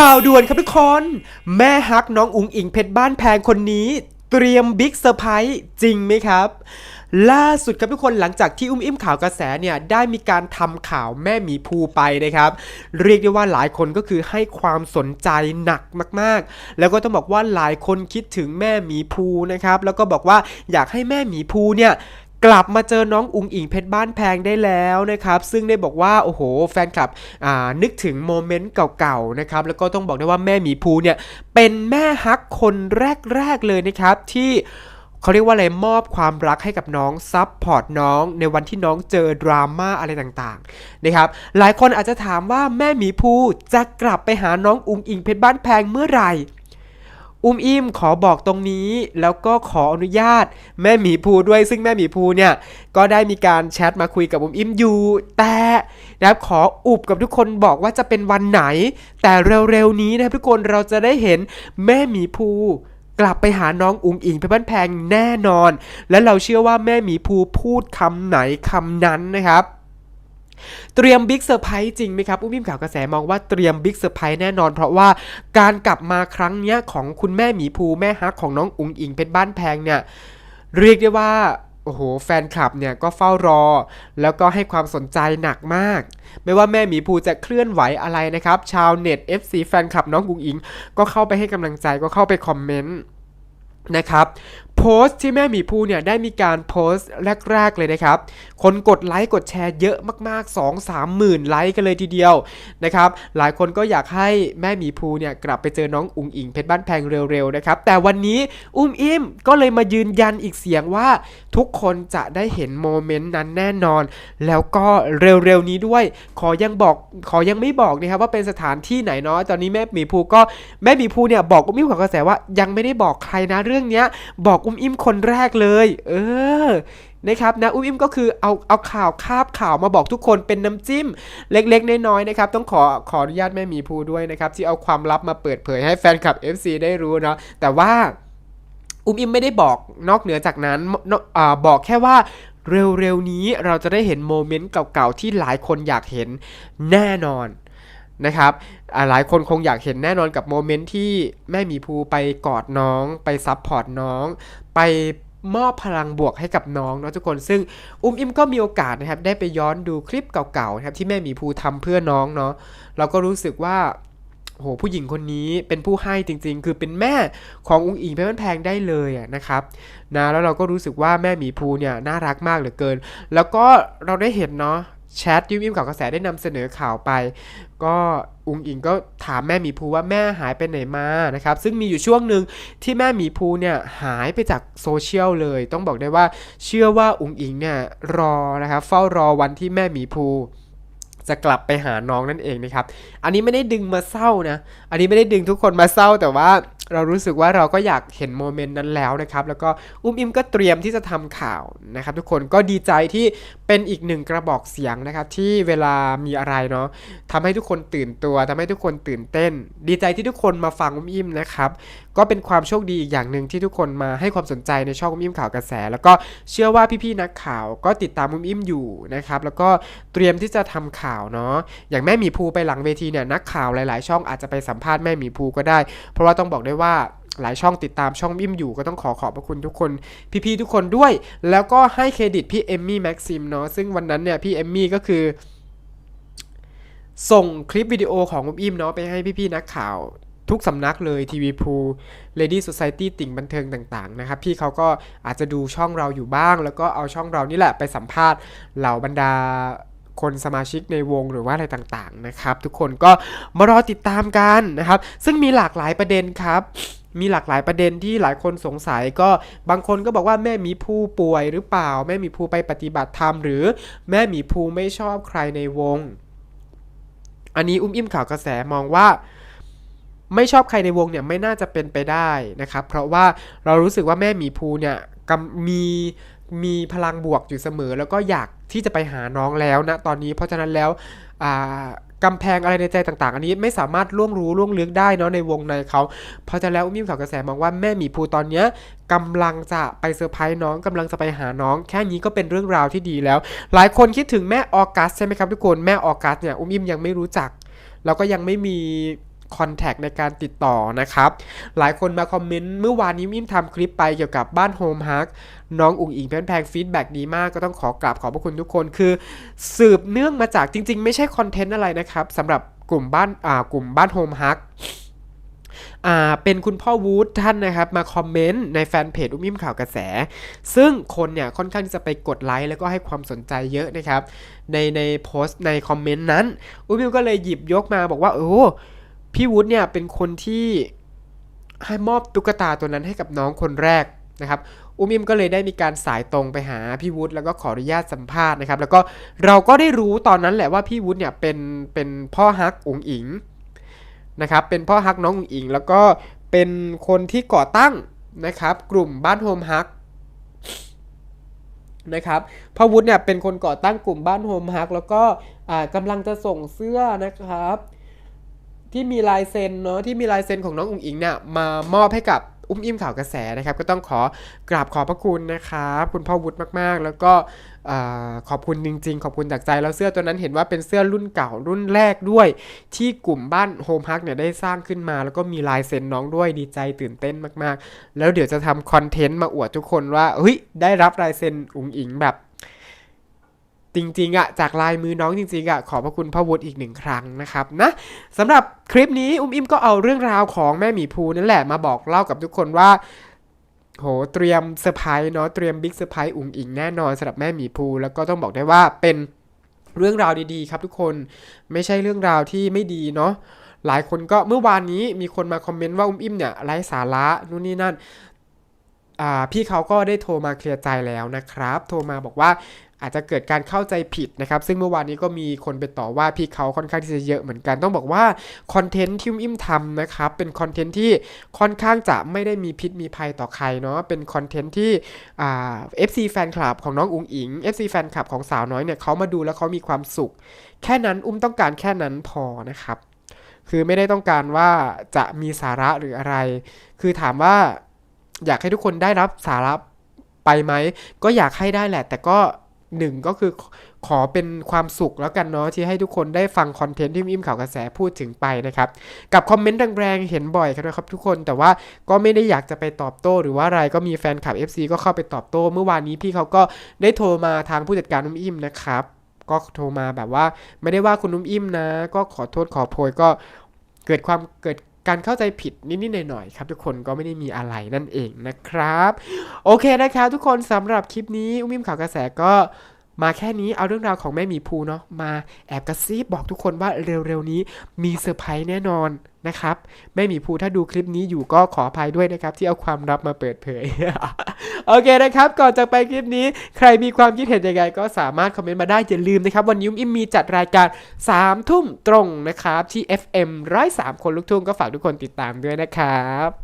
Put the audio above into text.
ข่าวด่วนครับทุกคน แม่ฮักน้องอุงอิงเพชรบ้านแพงคนนี้ เตรียมบิ๊กเซอร์ไพรส์จริงไหมครับ ล่าสุดครับทุกคนหลังจากที่อุ้มอิ่มข่าวกระแสเนี่ยได้มีการทำข่าวแม่หมีภูไปนะครับ เรียกได้ว่าหลายคนก็คือให้ความสนใจหนักมาก ๆ แล้วก็ต้องบอกว่าหลายคนคิดถึงแม่หมีภูนะครับแล้วก็บอกว่าอยากให้แม่หมีภูเนี่ย กลับมาเจอน้องอุงอิงเพชรบ้านแพงได้แล้วนะครับ ซึ่งได้บอกว่าโอ้โห แฟนคลับนึกถึงโมเมนต์เก่าๆนะครับแล้วก็ต้องบอกได้ว่าแม่หมีภูเนี่ยเป็นแม่ฮักคนแรกๆเลยนะครับที่เขาเรียกว่าอะไรมอบความรักให้กับน้องซับพอร์ตน้องในวันที่น้องเจอดราม่าอะไรต่างๆนะครับหลายคนอาจจะถามว่าแม่หมีภูจะกลับไปหาน้องอุงอิงเพชรบ้านแพงเมื่อไหร่ อุ้มอิ่มขอบอกตรงนี้แล้วก็ขออนุญาตแม่หมีภูด้วย ซึ่งแม่หมีภูเนี่ยก็ได้มีการแชทมาคุยกับอุ้มอิ่มอยู่ แต่นะครับขออุบกับทุกคนบอกว่าจะเป็นวันไหน แต่เร็วๆนี้นะครับทุกคนเราจะได้เห็นแม่หมีภูกลับไปหาน้องอุงอิงเพชรบ้านแพงแน่นอน และเราเชื่อว่าแม่หมีภูพูดคำไหนคำนั้นนะครับ เตรียมบิ๊กเซอร์ไพรส์จริงไหมครับอุ้มอิ่มข่าวกระแสมองว่าเตรียมบิ๊กเซอร์ไพรส์แน่นอน เพราะว่าการกลับมาครั้งนี้ของคุณแม่หมีภูแม่ฮักของน้องอุงอิงเพชรบ้านแพงเนี่ยเรียกได้ว่าโอ้โห แฟนคลับเนี่ยก็เฝ้ารอ แล้วก็ให้ความสนใจหนักมาก ไม่ว่าแม่หมีภูจะเคลื่อนไหวอะไรนะครับ ชาวเน็ต FC แฟนคลับน้องอุงอิง ก็เข้าไปให้กำลังใจก็เข้าไปคอมเมนต์นะครับ โพสต์ที่แม่หมีภูเนี่ยได้มีการโพสต์แรก ๆ เลยนะครับ คนกดไลค์กดแชร์เยอะมากๆ 2 3หมื่นไลค์กันเลยทีเดียวนะครับ หลายคนก็อยากให้แม่หมีภูเนี่ยกลับไปเจอน้องอุงอิงเพชรบ้านแพงเร็วๆนะครับ แต่วันนี้อุ้มอิ่มก็เลยมายืนยันอีกเสียงว่าทุกคนจะได้เห็นโมเมนต์นั้นแน่นอน แล้วก็เร็วๆนี้ด้วย ขอยังบอกขอยังไม่บอกนะครับว่าเป็นสถานที่ไหนเนาะตอนนี้แม่หมีภูก็แม่หมีภูเนี่ยบอกอุ้มอิ่มของกระแสว่ายังไม่ได้บอกใครนะเรื่องเนี้ยบอกอุ้มอิ่มคนแรกเลย เออนะครับนะอุ้มอิ่มก็คือเอาเอาข่าวคาบข่าวมาบอกทุกคนเป็นน้ำจิ้ม เล็กๆน้อยๆนะครับต้องขอขออนุญาตแม่หมีภูด้วยนะครับ ที่เอาความลับมาเปิดเผยให้แฟนคลับ FC ได้รู้เนาะแต่ว่าอุ้มอิ่มไม่ได้บอกนอกเหนือจากนั้นอบอกแค่ว่าเร็วๆนี้เราจะได้เห็นโมเมนต์เก่าๆที่หลายคนอยากเห็นแน่นอนนะครับหลายคนคงอยากเห็นแน่นอนกับโมเมนต์ที่แม่หมีภูไปกอดน้อง ไปซับพอร์ตน้อง ไปมอบพลังบวกให้กับน้องเนาะทุกคน ซึ่งอุ้มอิมก็มีโอกาสนะครับ ได้ไปย้อนดูคลิปเก่าๆนะครับที่แม่หมีภูทำเพื่อน้องเนาะเราก็รู้สึกว่าโหผู้หญิงคนนี้เป็นผู้ให้จริง ๆ คือเป็นแม่ของอุ้งอิงเพชรบ้านแพงได้เลยอะนะครับนะแล้วเราก็รู้สึกว่าแม่หมีภูเนี่ยน่ารักมากเหลือเกิน แล้วก็เราได้เห็นเนาะ แชทที่ยิ้มข่าวกระแสได้นำเสนอข่าวไป ก็อุงอิงก็ถามแม่หมีภูว่าแม่หายไปไหนมานะครับซึ่งมีอยู่ช่วงหนึ่งที่แม่หมีภูเนี่ยหายไปจากโซเชียลเลย ต้องบอกได้ว่าเชื่อว่าอุงอิงเนี่ยรอนะครับเฝ้ารอวันที่แม่หมีภูจะกลับไปหาน้องนั่นเองนะครับ อันนี้ไม่ได้ดึงมาเศร้านะ อันนี้ไม่ได้ดึงทุกคนมาเศร้าแต่ว่า เรารู้สึกว่าเราก็อยากเห็นโมเมนต์นั้นแล้วนะครับ แล้วก็อุ้มอิมก็เตรียมที่จะทำข่าวนะครับทุกคนก็ดีใจที่เป็นอีกหนึ่งกระบอกเสียงนะครับที่เวลามีอะไรเนาะทำให้ทุกคนตื่นตัวทำให้ทุกคนตื่นเต้น ดีใจที่ทุกคนมาฟังอุ้มอิมนะครับก็เป็นความโชคดีอีกอย่างหนึ่งที่ทุกคนมาให้ความสนใจในช่องอุ้มอิมข่าวกระแส แล้วก็เชื่อว่าพี่ๆนักข่าวก็ติดตามอุ้มอิมอยู่นะครับแล้วก็เตรียมที่จะทำข่าวเนาะอย่างแม่หมีภูไปหลังเวทีเนี่ยนักข่าวหลาย ๆ ช่องอาจจะไปสัมภาษณ์แม่หมีภูก็ได้ เพราะว่าต้องบอกได้ว่าหลายช่องติดตามช่องอิมอยู่ก็ต้องขอขอบพระคุณทุกคน พี่ๆทุกคนด้วย แล้วก็ให้เครดิตพี่เอมมี่แม็กซิมเนาะซึ่งวันนั้นเนี่ยพี่เอมมี่ก็คือ ส่งคลิปวิดีโอของอุ้มอิมเนาะไปให้พี่ๆนักข่าวทุกสำนักเลยทีวีพูเลดี้ o ซ i ตี้ติ่งบันเทิงต่างๆนะครับ พี่เขาก็อาจจะดูช่องเราอยู่บ้าง แล้วก็เอาช่องเรานี่แหละไปสัมภาษณ์เหล่าบรรดา คนสมาชิกในวงหรือว่าอะไรต่างๆนะครับ ทุกคนก็มารอติดตามกันนะครับ ซึ่งมีหลากหลายประเด็นครับมีหลากหลายประเด็นที่หลายคนสงสัยก็บางคนก็บอกว่าแม่มีภูป่วยหรือเปล่า แม่มีภูไปปฏิบัติธรรมหรือแม่มีภูไม่ชอบใครในวง อันนี้อุ้มอิ่มข่าวกระแสมองว่า ไม่ชอบใครในวงเนี่ยไม่น่าจะเป็นไปได้นะครับ เพราะว่าเรารู้สึกว่าแม่มีภูเนี่ยกำมีมีพลังบวกอยู่เสมอ แล้วก็อยาก ที่จะไปหาน้องแล้วนะตอนนี้เพราะฉะนั้นแล้วกำแพงอะไรในใจต่างๆ อันนี้ไม่สามารถล่วงรู้ล่วงลึกได้เนาะในวงในเขาเพราะฉะนั้นแล้วอุ้มอิ่มข่าวกระแสมองว่าแม่หมีภูตอนเนี้ยกำลังจะไปเซอร์ไพรส์น้องกำลังจะไปหาน้อง แค่นี้ก็เป็นเรื่องราวที่ดีแล้ว หลายคนคิดถึงแม่ออกัสใช่ไหมครับทุกคนแม่ออกัสเนี่ยอุ้มอิ่มยังไม่รู้จัก แล้วก็ยังไม่มี คอนแทคในการติดต่อนะครับ หลายคนมาคอมเมนต์เมื่อวานนี้มิมทำคลิปไปเกี่ยวกับบ้านโฮมฮักน้องอุ๋งอิงแพงฟีดแบ็ดีมากก็ต้องขอกราบขอบพระคุณทุกคน คือ สืบเนื่องมาจากจริง ๆ ไม่ใช่คอนเทนต์อะไรนะครับสำหรับกลุ่มบ้านอ่ากลุ่มบ้านโฮมฮักอ่าเป็นคุณพ่อวูดท่านนะครับ มาคอมเมนต์ในแฟนเพจอุ้มยิ้มข่าวกระแส ซึ่งคนเนี่ยค่อนข้างที่จะไปกดไลค์แล้วก็ให้ความสนใจเยอะนะครับ ในในโพสต์ในคอมเมนต์นั้น อุ้มยิ้มก็เลยหยิบยกมาบอกว่าโอ้ พี่วูดเนี่ยเป็นคนที่ให้มอบตุ๊กตาตัวนั้นให้กับน้องคนแรกนะครับอุ้มอิมก็เลยได้มีการสายตรงไปหาพี่วุฒิแล้วก็ขออนุญาตสัมภาษณ์นะครับ แล้วก็เราก็ได้รู้ตอนนั้นแหละว่าพี่วุฒิเนี่ยเป็นเป็นพ่อฮักอุงอิงนะครับเป็นพ่อฮักน้องอุงอิง แล้วก็เป็นคนที่ก่อตั้งนะครับกลุ่มบ้านโฮมฮักนะครับพ่อวุฒิเนี่ยเป็นคนก่อตั้งกลุ่มบ้านโฮมฮักแล้วก็อ่ากำลังจะส่งเสื้อนะครับ ที่มีลายเซ็นเนาะที่มีลายเซ็นของน้องอุ๋งอิงเนี่ยมามอบให้กับอุ้มอิ่มข่าวกระแสนะครับก็ต้องขอกราบขอบพระคุณนะครับคุณพ่อวุฒิมากๆ แล้วก็ขอบคุณจริง ๆ ขอบคุณจากใจแล้วเสื้อตัวนั้นเห็นว่าเป็นเสื้อรุ่นเก่ารุ่นแรกด้วย ที่กลุ่มบ้านโฮมฮักเนี่ยได้สร้างขึ้นมา แล้วก็มีลายเซ็นน้องด้วยดีใจตื่นเต้นมากๆ แล้วเดี๋ยวจะทำคอนเทนต์มาอวดทุกคนว่าเฮ้ยได้รับลายเซ็นอุ๋งอิงแบบ จริงๆอะจากลายมือน้องจริงๆอะขอบพระคุณพ่อวุฒิอีกหนึ่งครั้งนะครับนะสำหรับคลิปนี้อุ้มอิมก็เอาเรื่องราวของแม่หมีภูนั่นแหละมาบอกเล่ากับทุกคนว่าโหเตรียมเซอร์ไพรส์เนาะเตรียมบิ๊กเซอร์ไพรส์อุ๋งอิงแน่นอนสำหรับแม่หมีภูแล้วก็ต้องบอกได้ว่าเป็นเรื่องราวดีๆ ครับทุกคนไม่ใช่เรื่องราวที่ไม่ดีเนาะหลายคนก็เมื่อวานนี้มีคนมาคอมเมนต์ว่าอุ้มอิมเนี่ยไร้สาระนู่นนี่นั่นอ่าพี่เขาก็ได้โทรมาเคลียร์ใจแล้วนะครับ โทรมาบอกว่า อาจจะเกิดการเข้าใจผิดนะครับ ซึ่งเมื่อวานนี้ก็มีคนไปต่อว่าพี่เขาค่อนข้างที่จะเยอะเหมือนกัน ต้องบอกว่าคอนเทนต์ที่อุ้มอิ่มทำนะครับ เป็นคอนเทนต์ที่ค่อนข้างจะไม่ได้มีพิษมีภัยต่อใครเนาะ เป็นคอนเทนต์ที่เอ่า FC แฟนคลับของน้องอุ๋งอิง FC แฟนคลับของสาวน้อยเนี่ยเขามาดูแล้วเขามีความสุข แค่นั้นอุ้มต้องการแค่นั้นพอนะครับ คือไม่ได้ต้องการว่าจะมีสาระหรืออะไร คือถามว่าอยากให้ทุกคนได้รับสาระไปไหม ก็อยากให้ได้แหละ แต่ก็ หนึ่งก็คือขอเป็นความสุขแล้วกันเนาะที่ให้ทุกคนได้ฟังคอนเทนต์ที่อิมข่าวกระแสพูดถึงไปนะครับ กับคอมเมนต์แรงๆเห็นบ่อยครับนะครับทุกคนแต่ว่าก็ไม่ได้อยากจะไปตอบโต้ หรือว่าอะไรก็มีแฟนคลับ FC ก็เข้าไปตอบโต้ เมื่อวานนี้พี่เขาก็ได้โทรมาทางผู้จัดการนุ่มอิมนะครับก็โทรมาแบบว่าไม่ได้ว่าคุณนุ่มอิมนะ ก็ขอโทษขอโพยก็เกิดความเกิด การเข้าใจผิดนิดๆหน่อยๆครับ ทุกคนก็ไม่ได้มีอะไรนั่นเองนะครับ โอเคนะครับทุกคนสำหรับคลิปนี้อุ้มอิมข่าวกระแสก็มาแค่นี้เอาเรื่องราวของแม่หมีภูเนาะมาแอบกระซิบบอกทุกคนว่าเร็วๆนี้มีเซอร์ไพรส์แน่นอนนะครับแม่หมีภูถ้าดูคลิปนี้อยู่ก็ขออภัยด้วยนะครับ ที่เอาความลับมาเปิดเผย โอเคนะครับ ก่อนจะไปคลิปนี้ ใครมีความคิดเห็นยังไงก็สามารถคอมเมนต์มาได้อย่าลืมนะครับ วันนี้อุ้มอิมมีจัดรายการ3ทุ่มตรงนะครับที่ FM 103คนลูกทุ่งก็ฝากทุกคนติดตามด้วยนะครับ